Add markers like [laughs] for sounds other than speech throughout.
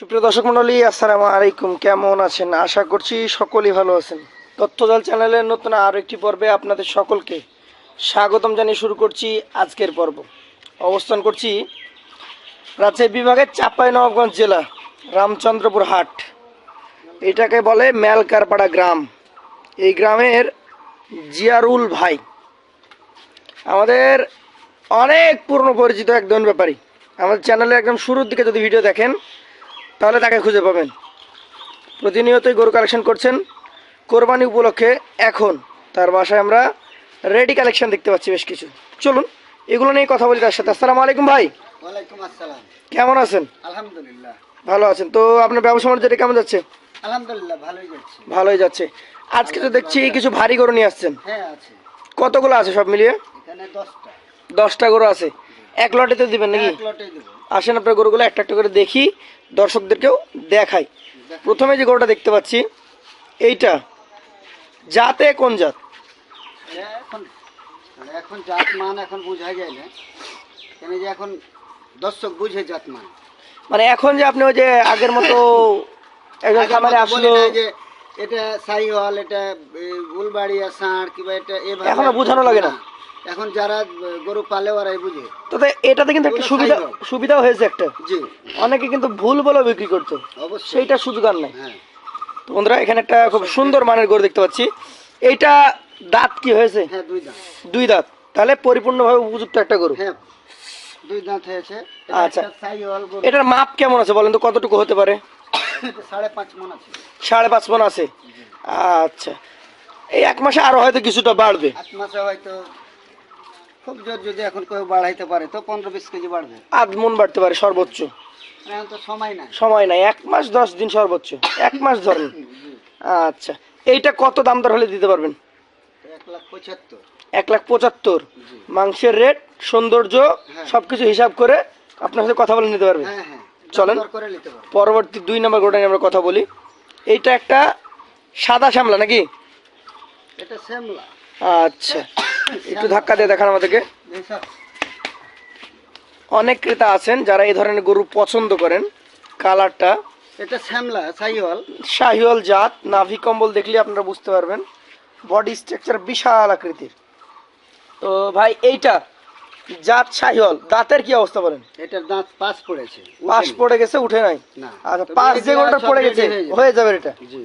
সুপ্রিয় দর্শক মন্ডলী আসসালামু আলাইকুম। কেমন আছেন? আশা করছি সকলেই ভালো আছেন। তথ্যজাল চ্যানেলের নতুন আরও একটি পর্বে আপনাদের সকলকে স্বাগতম জানিয়ে শুরু করছি আজকের পর্ব। অবস্থান করছি রাজশাহী বিভাগের চাপাই নবাবগঞ্জ জেলা, রামচন্দ্রপুর হাট। এটাকে বলে মেলকারপাড়া গ্রাম। এই গ্রামের জিয়ারুল ভাই আমাদের অনেক পূর্ণ পরিচিত একজন ব্যাপারী। আমাদের চ্যানেলে একদম শুরুর দিকে যদি ভিডিও দেখেন তাহলে তাকে খুঁজে পাবেন। প্রতিনিয়তই গরু কালেকশন করছেন। কোরবানি উপলক্ষে এখন তার বাসায় আমরা রেডি কালেকশন দেখতে পাচ্ছি বেশ কিছু। চলুন এগুলো নিয়ে কথা বলি তার সাথে। আসসালামু আলাইকুম ভাই। ওয়ালাইকুম আসসালাম। কেমন আছেন? আলহামদুলিল্লাহ। ভালো আছেন। তো আপনার ব্যবসা বাণিজ্যটা কেমন যাচ্ছে? আলহামদুলিল্লাহ ভালোই যাচ্ছে। ভালোই যাচ্ছে। আজকে তো দেখছি কিছু ভারী গরু নিয়ে আসছেন। হ্যাঁ আছে। কতগুলো আছে সব মিলিয়ে? এখানে দশটা। গরু আছে। এক লটেতে দিবেন নাকি? এক লটে দেবো। আসেন আপনার গরুগুলো একটা একটা করে দেখি দর্শকদেরকেও দেখাই। প্রথমে যে গরুটা দেখতে পাচ্ছি এইটা জাতে কোন জাত? এখন মানে এখন জাত মান এখন বোঝা যায় না। কেন যে এখন দর্শক বুঝে জাত মান। মানে এখন যে আপনি ওই যে আগের মতো [laughs] একজন খামারে আসলো এটা সাইহল এটা উলবাড়িয়া ষাঁড় কিংবা এটা এভাবে এখনও বোঝানো লাগে না। এখন যারা গরু পালে ওরাই বুঝে। তবে এটাতে কিন্তু একটা সুবিধা সুবিধাও হয়েছে একটা। জি। অনেকে কিন্তু ভুল বলে বিক্রি করতো অবশ্যই। সেইটা সুযোগ আর নাই। হ্যাঁ। তো বন্ধুরা এখানে একটা খুব সুন্দর মানের গরু দেখতে পাচ্ছি। এইটা দাঁত কি হয়েছে? হ্যাঁ দুই দাঁত। দুই দাঁত। তাহলে পরিপূর্ণভাবে উপযুক্ত একটা গরু। হ্যাঁ দুই দাঁত হয়েছে। আচ্ছা। এটার মাপ কেমন আছে বলেন তো? কতটুকু হতে পারে? সাড়ে পাঁচ মন আছে। সাড়ে পাঁচ মন আছে। আচ্ছা। এই এক মাসে আরও হয়তো কিছুটা বাড়বে। আট মাসে হয়তো খুব জোর যদি এখন কেউ বাড়াইতে পারে তো পনেরো বিশ কেজি বাড়বে। আধ মন বাড়তে পারে সর্বোচ্চ। মানে এখন তো সময় নাই। সময় নাই এক মাস দশ দিন সর্বোচ্চ এক মাস ধরেন [laughs] আচ্ছা এইটা কত দাম দর হলে দিতে পারবেন? এক লাখ পঁচাত্তর। মাংসের রেট সৌন্দর্য হ্যাঁ। সবকিছু হিসাব করে আপনার সাথে কথা বলে নিতে পারবেন। হ্যাঁ হ্যাঁ। চলেন। পরবর্তী দুই নম্বর গোটা নিয়ে আমরা কথা বলি। এইটা একটা সাদা শ্যামলা নাকি? এটা শ্যামলা। আচ্ছা। একটু ধাক্কা দিয়ে দেখান আমাদেরকে। অনেক ক্রেতা আছেন যারা এই ধরনের গরু পছন্দ করেন কালারটা। এটা শ্যামলা সাইহল শাহিওয়াল জাত নাভি কম্বল দেখলে আপনারা বুঝতে পারবেন। বডি স্ট্রাকচার বিশাল আকৃতির। তো ভাই এইটা জাত শাহিওয়াল দাঁতের কি অবস্থা বলেন? এটার দাঁত পাশ পড়েছে। পাশ পড়ে গেছে উঠে নাই? না। আচ্ছা পাশ যে গরুটা পড়ে গেছে হয়ে যাবে। হয়ে যাবে এটা? জি।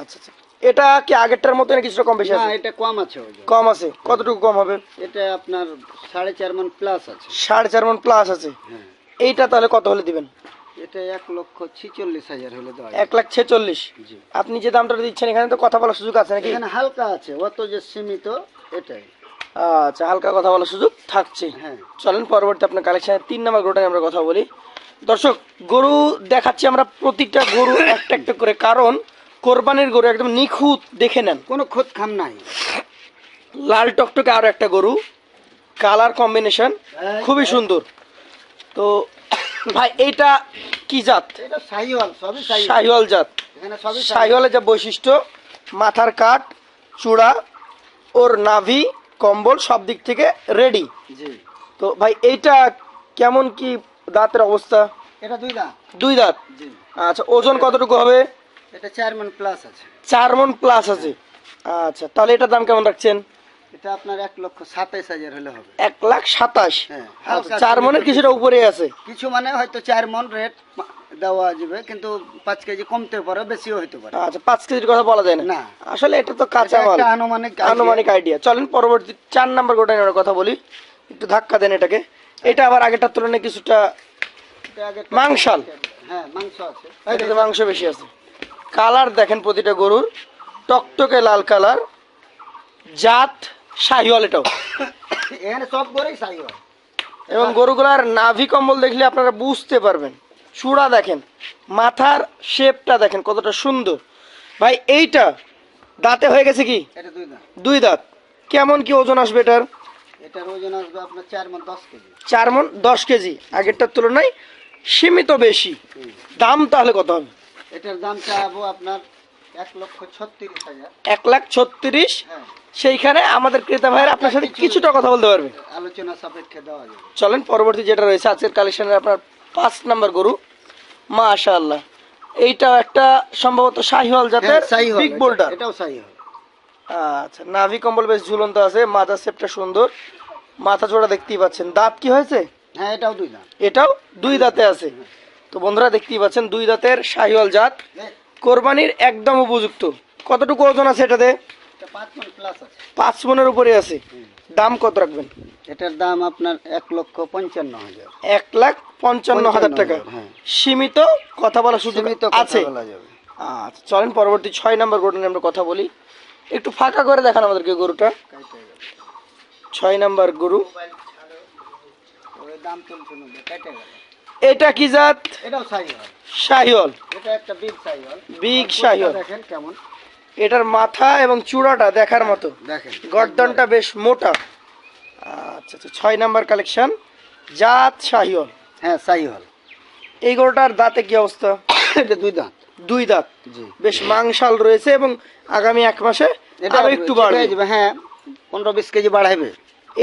আচ্ছা আচ্ছা। এটা কি আগেরটার মতো না কিছুটা কম বেশি না আছে? এটা কম আছে কম আছে। কতটুকু কম হবে? এটা আপনার সাড়ে চার মন প্লাস আছে। সাড়ে চার মন প্লাস আছে। হ্যাঁ। এইটা তাহলে কত হলে দিবেন? এটা এক লক্ষ ছিচল্লিশ হাজার হলে দেওয়া এক লাখ ছেচল্লিশ। জি। আপনি যে দামটা দিচ্ছেন এখানে তো কথা বলার সুযোগ আছে নাকি? এখানে হালকা আছে অত যে সীমিত এটাই। আচ্ছা হালকা কথা বলার সুযোগ থাকছে। হ্যাঁ। চলেন পরবর্তী আপনার কালেকশনের তিন নম্বর গরুটা আমরা কথা বলি। দর্শক গরু দেখাচ্ছি আমরা প্রতিটা গরু একটা একটা করে। কারণ কোরবানির গরু একদম নিখুঁত দেখে নেন। কোনো খোদ খাম নাই। লাল টকটকে আরও একটা গরু কালার কম্বিনেশন খুবই সুন্দর। তো ভাই এইটা কি জাত? এটা শাহিওয়াল জাত। শাহিওয়ালের যা বৈশিষ্ট্য মাথার কাট চূড়া ওর নাভি কম্বল সব দিক থেকে রেডি তো ভাই এইটা কেমন কি দাঁতের অবস্থা? এটা দুই দাঁত। দুই দাঁত? আচ্ছা ওজন কতটুকু হবে? এটা চার মন প্লাস আছে। চার মন প্লাস আছে। আচ্ছা তাহলে এটার দাম কেমন রাখছেন? এটা আপনার লক্ষ সাতাইশ হাজার হলে হবে। লাখ সাতাশ? হ্যাঁ, আচ্ছা, চার মনের কিছুটা উপরে আছে। কিছু মানে হয়তো চার মন রেট দেওয়া যাবে কিন্তু কেজি কমতে পারে বেশিও পারে। আচ্ছা কেজির কথা বলা যায় না। আসলে এটা তো কাঁচা মাল। একটা আনুমানিক আনুমানিক আইডিয়া চলেন পরবর্তী চার নাম্বার গোটা নিয়ে কথা বলি। একটু ধাক্কা দেন এটাকে। এটা আবার আগেরটার তুলনায় কিছুটা মাংসাল। হ্যাঁ মাংস আছে। মাংস বেশি আছে। কালার দেখেন প্রতিটা গরুর। টকটকে লাল কালার। জাত শাহিওয়াল এটাও। এখানে সব করেই সাইওয়াল এবং গরুগুলার নাভি কম্বল দেখলে আপনারা বুঝতে পারবেন। চূড়া দেখেন মাথার শেপটা দেখেন কতটা সুন্দর। ভাই এইটা দাঁতে হয়ে গেছে কি? দুই দাঁত। কেমন কি ওজন আসবে এটার? এটার ওজন আসবে আপনার চার মন দশ কেজি। চার মন দশ কেজি। আগেরটার তুলনায় সীমিত বেশি। দাম তাহলে কত হবে? এটার দাম চাবো আপনার এক লক্ষ ছত্রিশ হাজার। এক লাখ ছত্রিশ? হ্যাঁ। সেইখানে আমাদের ক্রেতা ভাইয়ের আপনার সাথে কিছুটা কথা বলতে পারবে। আলোচনা সাপেক্ষে দেওয়া যাবে। চলেন পরবর্তী যেটা রয়েছে আজকের কালেকশনের আপনার পাঁচ নাম্বার গরু। মাশাআল্লাহ। এইটাও একটা সম্ভবত শাহিওয়াল জাতের হ্যাঁ, বিগ এটা- বোল্ডার এটাও সাইহল আচ্ছা নাভি কম্বল বেশ ঝুলন্ত আছে মাথা শেপটা সুন্দর। মাথা জোড়া দেখতেই পাচ্ছেন। দাঁত কি হয়েছে? হ্যাঁ এটাও দুই দাম এটাও দুই দাঁতে আছে। তো বন্ধুরা দেখতেই পাচ্ছেন দুই দাঁতের শাহিওয়াল জাত। কোরবানির একদম উপযুক্ত। কতটুকু ওজন আছে এটাতে? পাঁচ মন মনের উপরে আছে। দাম কত রাখবেন? এটার দাম আপনার এক লক্ষ পঞ্চান্ন হাজার। এক লাখ পঞ্চান্ন হাজার টাকা। হ্যাঁ। সীমিত কথা বলার সুযোগ আছে। বলা যাবে। আচ্ছা চলেন পরবর্তী ছয় নম্বর গরু নিয়ে আমরা কথা বলি। একটু ফাঁকা করে দেখান আমাদেরকে গরুটা। ছয় নম্বর গরু। দাম চলছে এটা কি জাত? এটাও সাইহল শাহিওল এটা একটা বিগ সাইহল। দেখেন কেমন। এটার মাথা এবং চূড়াটা দেখার মতো। দেখেন। গর্দনটা বেশ মোটা। আচ্ছা আচ্ছা ছয় নাম্বার কালেকশন। জাত শাহিওল হ্যাঁ সাইহল এই গরুটার দাঁতে কি অবস্থা? এটা দুই দাঁত। দুই দাঁত। জি। বেশ মাংসাল রয়েছে এবং আগামী এক মাসে এটা একটু বাড়বে। হয়ে যাবে, হ্যাঁ পনেরো বিশ কেজি বাড়াইবে।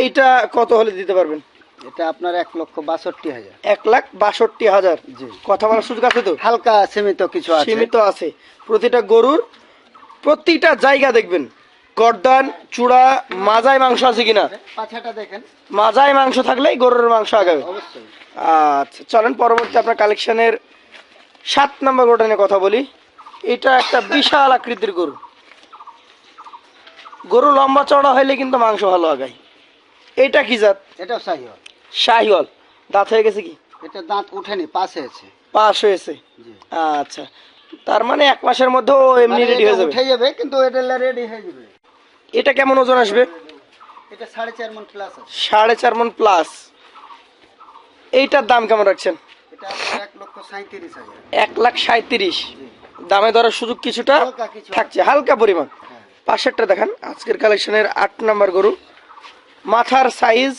এইটা কত হলে দিতে পারবেন? এটা আপনার এক লক্ষ বাষট্টি হাজার। এক লাখ বাষট্টি হাজার। জি। কথা বলার সুযোগ আছে তো? হালকা সীমিত কিছু আছে। সীমিত আছে। প্রতিটা গরুর প্রতিটা জায়গা দেখবেন। গর্দান চূড়া মাজায় মাংস আছে কিনা? পাছাটা দেখেন। মাজায় মাংস থাকলেই গরুর মাংস আগাবে। আচ্ছা চলেন পরবর্তী আপনার কালেকশনের সাত নম্বর গরুটা নিয়ে কথা বলি। এটা একটা বিশাল আকৃতির গরু। গরু লম্বা চড়া হইলে কিন্তু মাংস ভালো আগায়। এটা কি জাত? সাইহল। শাহিওয়াল দাঁত হয়ে গেছে কি? এটা দাঁত উঠেনি পাশে আছে পাশ হয়েছে? আচ্ছা তার মানে এক মাসের মধ্যে এমনি মানে রেডি হয়ে যাবে? উঠে যাবে কিন্তু এটা রেডি হয়ে যাবে। এটা কেমন ওজন আসবে? এটা সাড়ে চার মন প্লাস সাড়ে চার মন প্লাস এইটার দাম কেমন রাখছেন? এক লাখ সাঁত্রিশ দামে ধরার সুযোগ কিছুটা থাকছে হালকা পরিমাণ। হ্যাঁ। পাশেরটা দেখান আজকের কালেকশনের আট নাম্বার গরু। মাথার সাইজ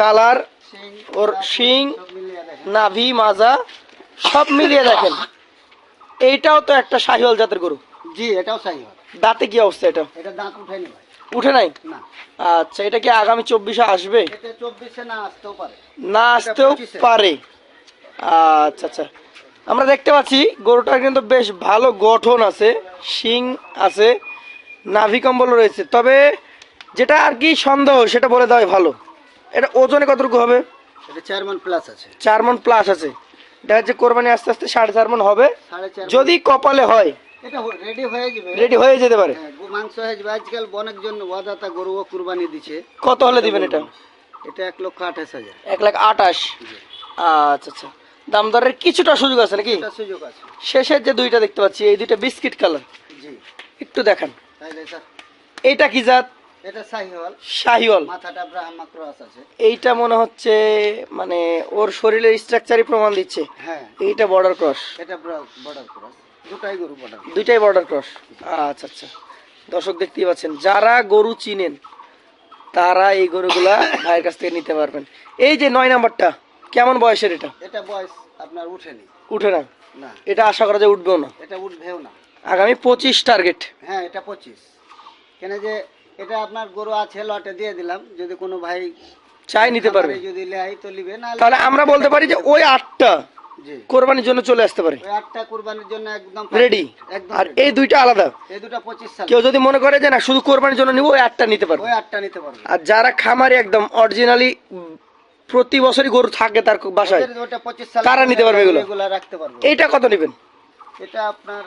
কালার ওর শিং নাভি মাজা সব মিলিয়ে দেখেন। এইটাও তো একটা শাহিওয়াল জাতের গরু। জি এটাও সাইহল দাঁতে কি অবস্থা এটা? এটা দাঁত উঠেনি ভাই। উঠে নাই? না। আচ্ছা এটা কি আগামী চব্বিশে আসবে? এটা চব্বিশে না আসতেও পারে। না আসতেও পারে। আচ্ছা আচ্ছা। আমরা দেখতে পাচ্ছি গরুটার কিন্তু বেশ ভালো গঠন আছে শিং আছে নাভি কম্বল রয়েছে। তবে যেটা আর কি সন্দেহ সেটা বলে দেওয়াই ভালো। এটা ওজনে কতটুকু হবে? এটা চার মন প্লাস আছে। চার মন প্লাস আছে। দেখা যাচ্ছে কোরবানি আস্তে আস্তে সাড়ে চার মন হবে। যদি কপালে হয় এটা রেডি হয়ে যাবে। রেডি হয়ে যেতে পারে। হ্যাঁ, মাংস হয়ে যাবে। আজকাল ওয়াদাতা গরুও কুরবানি কত হলে দিবেন এটা? এটা এক লক্ষ আঠাশ হাজার। এক লাখ আটাশ আচ্ছা আচ্ছা। দাম দরের কিছুটা সুযোগ আছে নাকি? সুযোগ আছে। শেষের যে দুইটা দেখতে পাচ্ছি এই দুইটা বিস্কিট কালার। জি। একটু দেখান। এটা কি জাত? এটা সাহিওয়াল। শাহিওয়াল মাথাটা ব্রাহ্মা ক্রস আছে। এইটা মনে হচ্ছে মানে ওর শরীরের স্ট্রাকচারই প্রমাণ দিচ্ছে। হ্যাঁ। এইটা বর্ডার ক্রস এটা বর্ডার ক্রস দুটাই গরু বর্ডার দুইটাই বর্ডার ক্রস আচ্ছা আচ্ছা। দর্শক দেখতেই পাচ্ছেন যারা গরু চিনেন তারা এই গরুগুলা ভাইয়ের কাছ থেকে নিতে পারবেন। এই যে নয় নাম্বারটা কেমন বয়সের এটা? এটা বয়স আপনার উঠেনি। উঠে না? না। এটা আশা করা যায় উঠবেও না। এটা উঠবেও না। আগামী পঁচিশ টার্গেট হ্যাঁ এটা পঁচিশ। কেন যে এটা আপনার গরু আছে লটে দিয়ে দিলাম। যদি কোনো ভাই চাই নিতে পারবে। যদি লেয় তো নিবে না তাহলে আমরা বলতে পারি যে ওই আটটা কোরবানির জন্য চলে আসতে পারে। আটটা কুরবানির জন্য একদম রেডি আর এই দুইটা আলাদা। এই দুটো পঁচিশ সাল। কেউ যদি মনে করে যে না শুধু কোরবানির জন্য নিব ওই আটটা নিতে পারবে। ওই আটটা নিতে পারবে। আর যারা খামারি একদম অরিজিনালি প্রতি বছরই গরু থাকে তার বাসায় ওটা পঁচিশ সাল কারা নিতে পারবে এগুলো? এগুলো রাখতে পারবে। এইটা কত নেবেন? এটা আপনার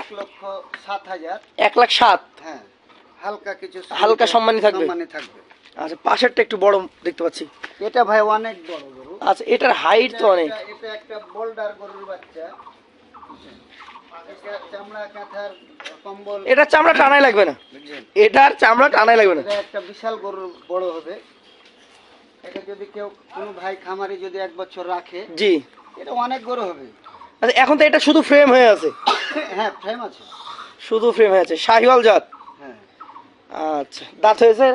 এক লক্ষ সাত হাজার। এক লাখ সাত। হ্যাঁ। হালকা কিছু হালকা সম্মানী থাকবে? সম্মানী থাকবে। আচ্ছা পাশেরটা একটু বড় দেখতে পাচ্ছি। এটা ভাই অনেক বড় গরু। আচ্ছা এটার হাইট তো অনেক। এটা- একটা বোল্ডার গরুর বাচ্চা। এটা চামড়া কাঁথার কম্বল। এটা চামড়া টানাই লাগবে না। এটার চামড়া টানাই লাগবে না। একটা বিশাল গরুর বড় হবে। এটা যদি কেউ কোনো ভাই খামারি যদি এক বছর রাখে জি। এটা অনেক গরু হবে। আচ্ছা এখন তো এটা শুধু ফ্রেম হয়ে আছে। হ্যাঁ ফ্রেম আছে। শুধু ফ্রেম হয়ে আছে। শাহিওয়াল জাত। আচ্ছা দাঁত হয়েছে?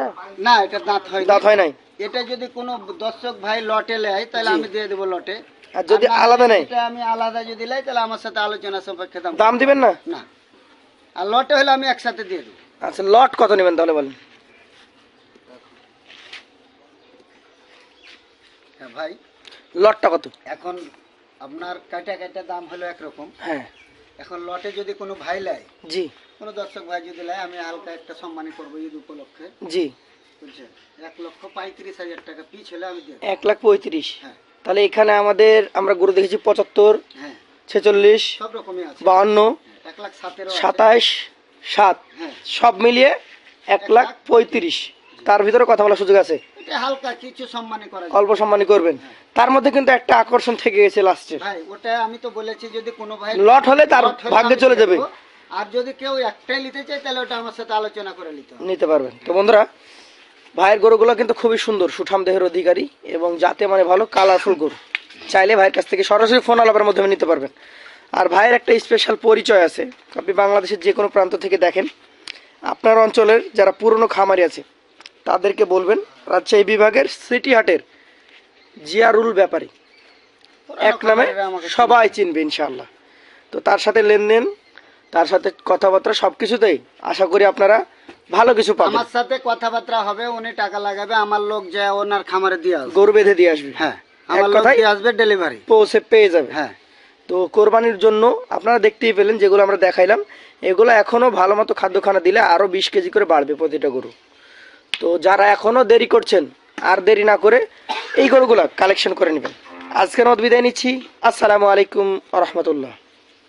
না এটা দাঁত হয় দাঁত হয় নাই? এটা যদি কোনো দর্শক ভাই লটে নেয় তাহলে আমি দিয়ে দেবো লটে। আর যদি আলাদা নেয়? এটা আমি আলাদা যদি লাই তাহলে আমার সাথে আলোচনা সাপেক্ষে দাম দাম দিবেন না? না। আর লটে হলে আমি একসাথে দিয়ে দেবো। আচ্ছা লট কত নেবেন তাহলে বলেন? হ্যাঁ ভাই। লটটা কত? এখন আপনার কাটা কাটা দাম হলো একরকম। হ্যাঁ। এখন লটে যদি কোনো ভাই লাই জি। কোনো দর্শক ভাই যদি লাই আমি হালকা একটা সম্মানী করব ঈদ উপলক্ষে। জি। বুঝছেন এক লক্ষ পঁয়ত্রিশ হাজার টাকা পিছ হলে আমি দেবো। এক লাখ পঁয়ত্রিশ। হ্যাঁ। তাহলে এখানে আমাদের আমরা গরু দেখেছি পঁচাত্তর হ্যাঁ। ছেচল্লিশ সব রকমই আছে। বাহান্ন এক লাখ সতেরো সাতাশ সাত। হ্যাঁ। সব মিলিয়ে এক লাখ পঁয়ত্রিশ। তার ভিতরে কথা বলার সুযোগ আছে? এটা হালকা কিছু সম্মানী করা যায়। অল্প সম্মানী করবেন। তার মধ্যে কিন্তু একটা আকর্ষণ থেকে গেছে লাস্টে ভাই ওটা আমি তো বলেছি যদি কোনো ভাই লট হলে তার ভাগ্যে চলে যাবে। আর যদি কেউ একটাই নিতে চায় তাহলে ওটা আমার সাথে আলোচনা করে নিতে নিতে পারবেন। তো বন্ধুরা ভাইয়ের গরুগুলো কিন্তু খুবই সুন্দর সুঠাম দেহের অধিকারী এবং যাতে মানে ভালো কালারফুল গরু। চাইলে ভাইয়ের কাছ থেকে সরাসরি ফোন আলাপের মাধ্যমে নিতে পারবেন। আর ভাইয়ের একটা স্পেশাল পরিচয় আছে। আপনি বাংলাদেশের যে কোনো প্রান্ত থেকে দেখেন আপনার অঞ্চলের যারা পুরনো খামারি আছে তাদেরকে বলবেন রাজশাহী বিভাগের সিটি হাটের জিয়ারুল ব্যাপারী। এক নামে সবাই চিনবে ইনশাল্লাহ তো তার সাথে লেনদেন তার সাথে কথাবার্তা সবকিছুতেই আশা করি আপনারা ভালো কিছু পাবেন। আমার সাথে কথাবার্তা হবে উনি টাকা লাগাবে আমার লোক যায় ওনার খামারে দিয়ে আসবে। গরু বেঁধে দিয়ে আসবে। হ্যাঁ আমার লোক দিয়ে আসবে ডেলিভারি পৌঁছে পেয়ে যাবে। হ্যাঁ। তো কোরবানির জন্য আপনারা দেখতেই পেলেন যেগুলো আমরা দেখাইলাম এগুলো এখনও ভালো মতো খাদ্য খানা দিলে আরও বিশ কেজি করে বাড়বে প্রতিটা গরু। তো যারা এখনও দেরি করছেন আর দেরি না করে এই গরুগুলা কালেকশন করে নেবেন। আজকের মত বিদায় নিচ্ছি। আসসালামু আলাইকুম রহমতুল্লাহ।